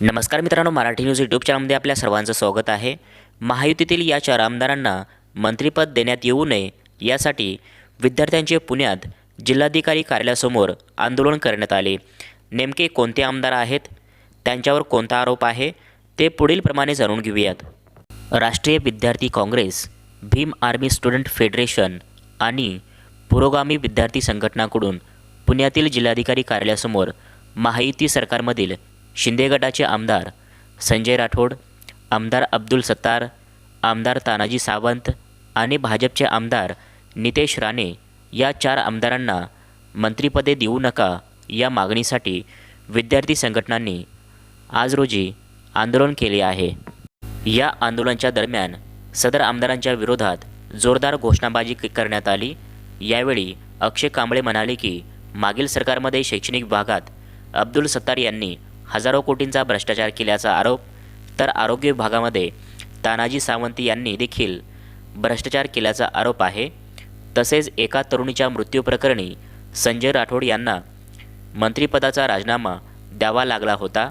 नमस्कार मित्रांनो Marathi news YouTube चॅनलमध्ये आपल्या सर्वांचं स्वागत आहे. महायुतीतील या चार आमदारांना मंत्रिपद देण्यात येऊ नये यासाठी विद्यार्थ्यांचे पुण्यात जिल्हाधिकारी कार्यालयासमोर आंदोलन करण्यात आले. नेमके कोणते आमदार आहेत? त्यांच्यावर कोणता आरोप आहे? ते पुढीलप्रमाणे जाणून घेऊयात. राष्ट्रीय विद्यार्थी Congress Bhim army student federation आणि पुरोगामी विद्यार्थी संघटनाकडून पुण्यातील जिल्हाधिकारी कार्यालयासमोर महायुती सरकारमधील शिंदे गटाचे आमदार संजय राठोड आमदार अब्दुल सत्तार आमदार तानाजी सावंत आणि भाजपचे आमदार नितेश राणे या चार आमदारांना मंत्रिपदे देऊ नका या मागणीसाठी विद्यार्थी संघटनांनी आज रोजी आंदोलन केले आहे. या आंदोलनाच्या दरम्यान सदर आमदारांच्या विरोधात जोरदार घोषणाबाजी करण्यात आली. यावेळी अक्षय कांबळे म्हणाले की मागील सरकारमध्ये शैक्षणिक विभागात अब्दुल सत्तार यांनी हजारो कोटींचा भ्रष्टाचार केल्याचा आरोप तर आरोग्य विभागामध्ये तानाजी सावंत यांनी देखील भ्रष्टाचार केल्याचा आरोप आहे. तसेच एका तरुणीच्या मृत्यूप्रकरणी संजय राठोड यांना मंत्रिपदाचा राजीनामा द्यावा लागला होता.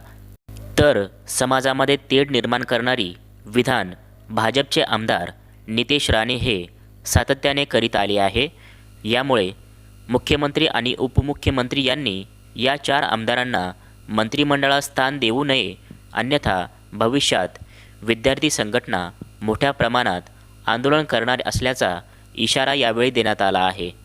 तर समाजामध्ये तेढ निर्माण करणारी विधान भाजपचे आमदार नितेश राणे हे सातत्याने करीत आले आहे. यामुळे मुख्यमंत्री आणि उपमुख्यमंत्री यांनी या चार आमदारांना मंत्रिमंडळात स्थान देऊ नये अन्यथा भविष्यात विद्यार्थी संघटना मोठ्या प्रमाणात आंदोलन करणार असल्याचा इशारा यावेळी देण्यात आला आहे.